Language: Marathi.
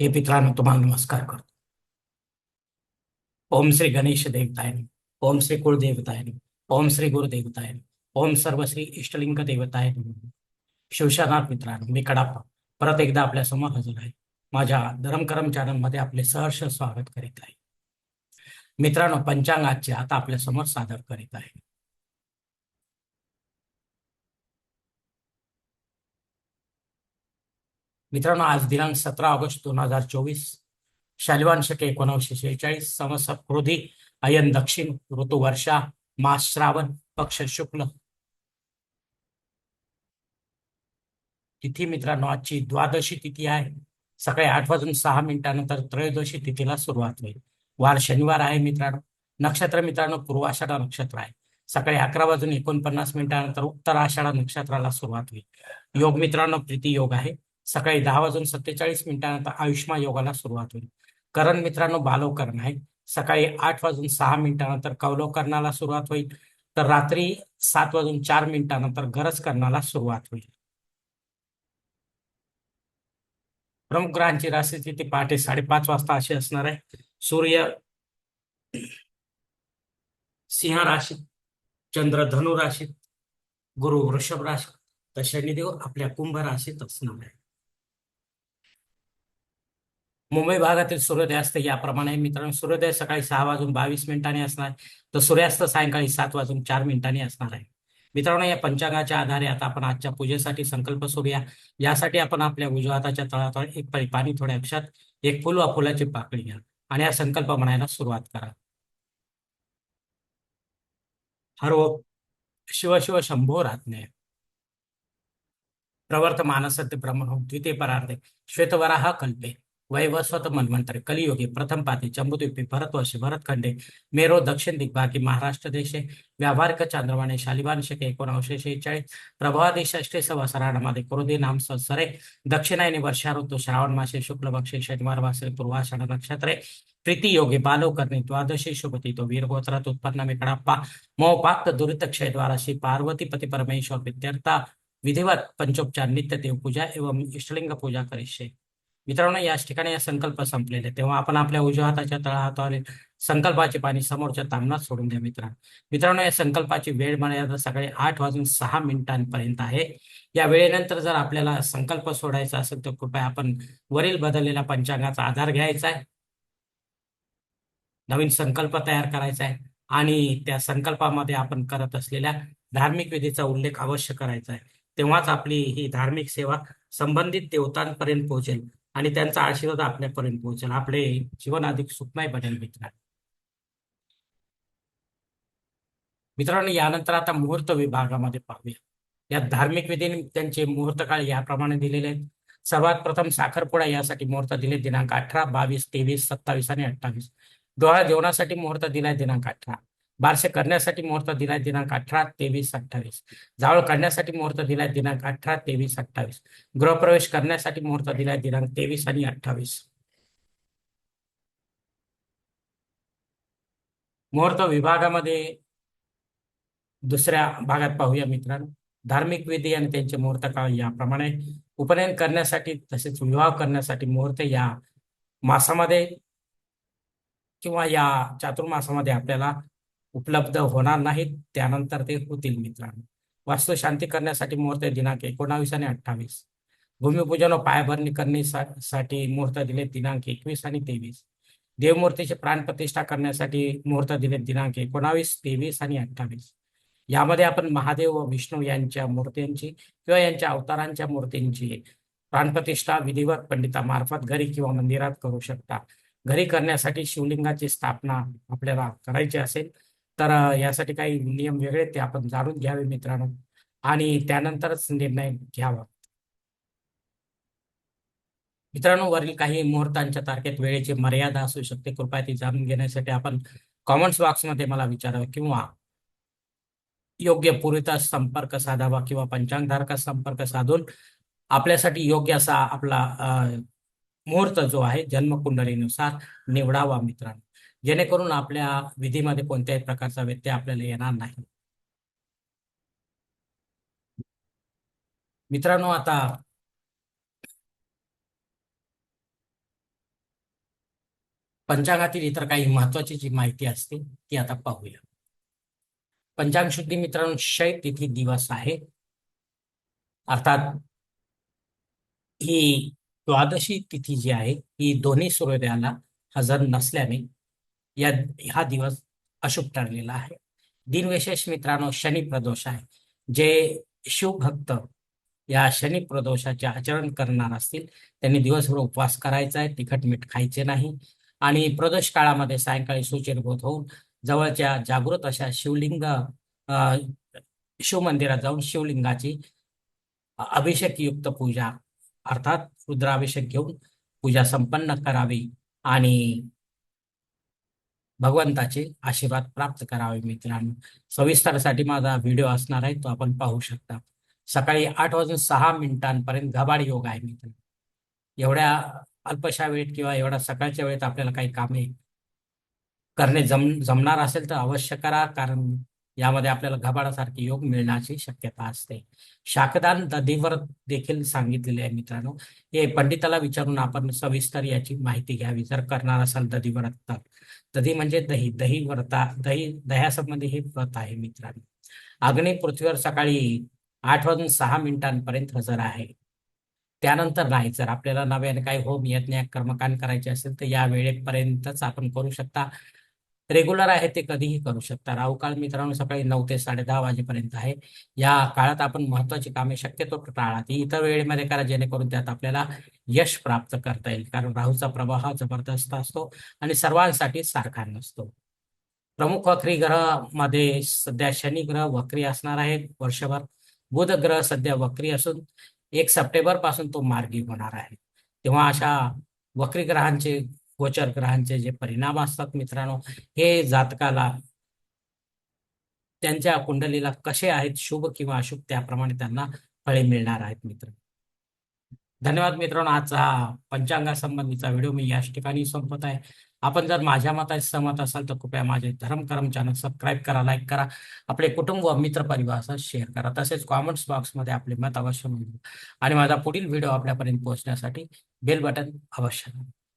हे मित्रांनो तुम्हाला नमस्कार करतो. ओम श्री गणेश देवताय ओम श्री कुळदेवताय ओम श्री गुरुदेवताय ओम सर्व श्री इष्टलिंग देवताय शिवशानाथ मित्रांनो मी कडाप्पा. परत एकदा आपल्यासमोर हजर आहे. माझ्या धरमकरम चॅनलमध्ये आपले सहर्ष स्वागत करीत आहे. मित्रांनो पंचांगाचे आता आपल्यासमोर सादर करीत आहे. मित्रांनो आज दिनांक सतरा ऑगस्ट दोन हजार चोवीस शालिवान शके एकोणीसशे शेहेचाळीस संवत्सर क्रोधी अयन दक्षिण ऋतू वर्षा मास श्रावण पक्ष शुक्ल. तिथी मित्रांनो आजची द्वादशी तिथी आहे. सकाळी आठ वाजून सहा मिनिटानंतर त्रयोदशी तिथीला सुरुवात होईल. वार शनिवार आहे मित्रांनो. नक्षत्र मित्रांनो पूर्वाषाढा नक्षत्र आहे. सकाळी अकरा वाजून एकोणपन्नास मिनिटानंतर उत्तर आषाढा नक्षत्राला सुरुवात होईल. योग मित्रांनो प्रीती योग आहे. सकाळी दहा वाजून सत्तेचाळीस मिनिटानंतर आयुष्मा योगाला सुरुवात होईल. करण मित्रांनो बालवकरण आहे. सकाळी आठ वाजून सहा मिनिटानंतर कौलवकरणाला सुरुवात होईल. तर रात्री सात वाजून चार मिनिटानंतर गरज करणाला सुरुवात होईल. प्रमुख ग्रहांची राशीस्थिती पहाटे साडेपाच वाजता अशी असणार आहे. सूर्य सिंह राशीत चंद्र धनु राशीत गुरु वृषभ राशीत तर शनिदेव आपल्या कुंभ राशीत असणार आहे. मुंबई भागातील सूर्योदयास्त याप्रमाणे मित्रांनो सूर्योदय सकाळी सहा वाजून बावीस मिनिटांनी असणार. तर सूर्यास्त सायंकाळी सात वाजून चार मिनिटांनी असणार आहे. मित्रांनो या पंचांगाच्या आधारे आता आपण आजच्या पूजेसाठी संकल्प सोडूया. यासाठी आपण आपल्या उजव्या हाताच्या तळातळ एक पळी पाणी थोड्या अक्षात एक फुल वा फुलाची पाकळी घ्या आणि हा संकल्प म्हणायला सुरुवात करा. हर शिव शिव शंभो रात्ने प्रवर्त मानसत्य ब्रह्मणो द्वितीय परार्धे. श्वेतवराह कल्पे. वैवस्वत मन्वंतरे कलियोगी प्रथम पाते चंबुद्वीपी भरतवर्षी भरतखंडे मेरो दक्षिण दिग्भागी महाराष्ट्र देशे व्यावहारिक चांद्रवाणी शालिबान शके एकोणीसशे शेहेचाळीस प्रभावादी षष्ठे सराणामध्ये कुरुदी नाम संसरे दक्षिणायनी वर्षा ऋतू श्रावण मासे शुक्ल पक्षे शनिवार मासे पूर्वाषाढ नक्षत्रे प्रीती योगे बालो करणे द्वादशी शुभती तो वीरगोत्रात उत्पन्न मेकडाप्पा मोपाक्त दुरित क्षयद्वारा श्री पार्वती पती परमेश्वर विद्यार्था विधिवत पंचोपचार नित्य देवपूजा एवं इष्टलिंग पूजा करिष्ये। मित्रांनो याच ठिकाणी या संकल्प संपलेले. तेव्हा आपण आपल्या उजव्या हाताच्या तळहातावरील संकल्पाचे पाणी समोरच्या तांबणात सोडून द्या मित्रांनो मित्रांनो या संकल्पाची वेळ मर्यादा सकाळी आठ वाजून सहा मिनिटांपर्यंत आहे. या वेळेनंतर जर आपल्याला संकल्प सोडायचा असेल तर कृपया आपण वरील बदललेल्या पंचांगाचा आधार घ्यायचा आहे. नवीन संकल्प तयार करायचा आहे आणि त्या संकल्पामध्ये आपण करत असलेल्या धार्मिक विधीचा उल्लेख अवश्य करायचा आहे. तेव्हाच आपली ही धार्मिक सेवा संबंधित देवतांपर्यंत पोहोचेल. आणि त्यांचा आशीर्वाद आपल्यापर्यंत पोहोचेल. आपले जीवन अधिक सुखमय बनेल मित्र मित्रांनो यानंतर आता मुहूर्त विभागामध्ये पाहूया. या धार्मिक विधीने त्यांचे मुहूर्त काळ याप्रमाणे दिलेले आहेत. सर्वात प्रथम साखरपुडा यासाठी मुहूर्त दिले दिनांक अठरा बावीस तेवीस सत्तावीस आणि अठ्ठावीस. डोळा जेवणासाठी मुहूर्त दिलाय दिनांक अठरा. बारसे करण्यासाठी मुहूर्त दिलाय दिनांक अठरा तेवीस अठ्ठावीस जावळ काढण्यासाठी मुहूर्त दिलाय दिनांक अठरा तेवीस अठ्ठावीस गृहप्रवेश करण्यासाठी मुहूर्त दिलाय दिनांक तेवीस आणि अठ्ठावीस. मुहूर्त विभागामध्ये दुसऱ्या भागात पाहूया मित्रांनो. धार्मिक विधी आणि त्यांचे मुहूर्त काळ याप्रमाणे. उपनयन करण्यासाठी तसेच विवाह करण्यासाठी मुहूर्त या मासामध्ये किंवा या चातुर्मासामध्ये आपल्याला उपलब्ध होणार नाहीत त्यानंतर ते होतील मित्रांनो. वास्तुशांती करण्यासाठी मुहूर्त दिनांक एकोणावीस आणि अठ्ठावीस. भूमिपूजन व पायाभरणी करण्यासाठी मुहूर्त दिले दिनांक एकवीस आणि तेवीस. देवमूर्तीची प्राणप्रतिष्ठा करण्यासाठी मुहूर्त दिले दिनांक एकोणावीस तेवीस आणि अठ्ठावीस. यामध्ये आपण महादेव व विष्णू यांच्या मूर्तींची किंवा यांच्या अवतारांच्या मूर्तींची प्राणप्रतिष्ठा विधिवत पंडितामार्फत घरी किंवा मंदिरात करू शकता. घरी करण्यासाठी शिवलिंगाची स्थापना आपल्याला करायची असेल तर यासाठी काही नियम वेगळे ते आपण जाणून घ्यावे मित्रांनो. आणि त्यानंतरच निर्णय घ्यावा. मित्रांनो वरील काही मुहूर्तांच्या तारखेत वेळेची मर्यादा असू शकते. कृपया ती जाणून घेण्यासाठी आपण कॉमेंट्स बॉक्समध्ये मला विचारावं किंवा योग्य पुरीता संपर्क साधावा किंवा पंचांगधारका संपर्क साधून आपल्यासाठी योग्य असा आपला मुहूर्त जो आहे जन्मकुंडलीनुसार निवडावा मित्रांनो. जेणेकरून आपल्या विधीमध्ये कोणत्याही प्रकारचा व्यत्यय आपल्याला येणार नाही. मित्रांनो आता पंचांगातील इतर काही महत्वाची जी माहिती असते ती आता पाहूया. पंचांग शुद्धी मित्रांनो शय तिथी दिवस आहे. अर्थात ही द्वादशी तिथी जी आहे ही दोन्ही सूर्योदयाला हजर नसल्याने या हा दिवस अशुभ ठरलेला आहे. दिनविशेष मित्रांनो शनी प्रदोष आहे. जे शिवभक्त या शनी प्रदोषाचे आचरण करणार असतील त्यांनी दिवसभर उपवास करायचा आहे तिखट मीठ खायचे नाही. आणि प्रदोष काळामध्ये सायंकाळी सुचिरभूत होऊन जवळच्या जागृत अशा शिवलिंग शिवमंदिरात जाऊन शिवलिंगाची अभिषेक युक्त पूजा अर्थात रुद्राभिषेक घेऊन पूजा संपन्न करावी आणि भगवंताचे आशीर्वाद प्राप्त करावे मित्रांनो. सविस्तरसाठी माझा व्हिडिओ असणार आहे तो आपण पाहू शकता. सकाळी आठ वाजून सहा मिनिटांपर्यंत घबाड योग आहे मित्र एवढ्या अल्पशा वेळेत किंवा एवढ्या सकाळच्या वेळेत आपल्याला काही कामे करणे जम जमणार असेल तर अवश्य करा कारण यामध्ये आपल्याला घबाडासारखे योग मिळण्याची शक्यता असते. शाकदान दधीवर देखील सांगितलेले आहे मित्रांनो. हे पंडिताला विचारून आपण सविस्तर याची माहिती घ्यावी. जर करणार असाल दधी व्रत तर दधी म्हणजे दही. दही व्रता दही दह्यासंबंधी हे व्रत आहे मित्रांनो. अग्नी पृथ्वीवर सकाळी आठ वाजून सहा मिनिटांपर्यंत हजर आहे. त्यानंतर नाही. जर आपल्याला नव्याने काही होम यज्ञ कर्मकांड करायचे असेल तर या वेळेपर्यंतच आपण करू शकता. रेग्युलर आहे ते कधीही करू शकता. राहू काळ मित्रांनो सकाळी नऊ ते साडे दहा वाजेपर्यंत आहे. या काळात आपण महत्वाची कामे शक्यतो टाळा ती इतर वेळेमध्ये करा जेणेकरून त्यात आपल्याला यश प्राप्त करता येईल. कारण राहूचा प्रभाव हा जबरदस्त असतो आणि सर्वांसाठी सारखा नसतो. प्रमुख वक्री ग्रहमध्ये सध्या शनी ग्रह वक्री असणार आहे वर्षभर बुध ग्रह सध्या वक्री असून एक सप्टेंबरपासून तो मार्गी होणार आहे. तेव्हा अशा वक्री ग्रहांचे गोचर ग्रहांचे जे परिणाम असतात मित्रांनो हे जातकाला त्यांच्या कुंडलीला कसे आहेत शुभ किंवा अशुभ त्याप्रमाणे त्यांना फळे मिळणार आहेत मित्र. धन्यवाद मित्रांनो आजचा पंचांगासंबंधीचा व्हिडिओ मी याच ठिकाणी संपत आहे. आपण जर माझ्या मताशी सहमत असाल तर कृपया माझे धर्मकर्म चॅनल सबस्क्राईब करा लाईक करा आपले कुटुंब व मित्रपरिवारासह शेअर करा. तसेच कॉमेंट्स बॉक्समध्ये आपले मत अवश्य नोंदवा. आणि माझा पुढील व्हिडिओ आपल्यापर्यंत पोहोचण्यासाठी बेल बटन अवश्य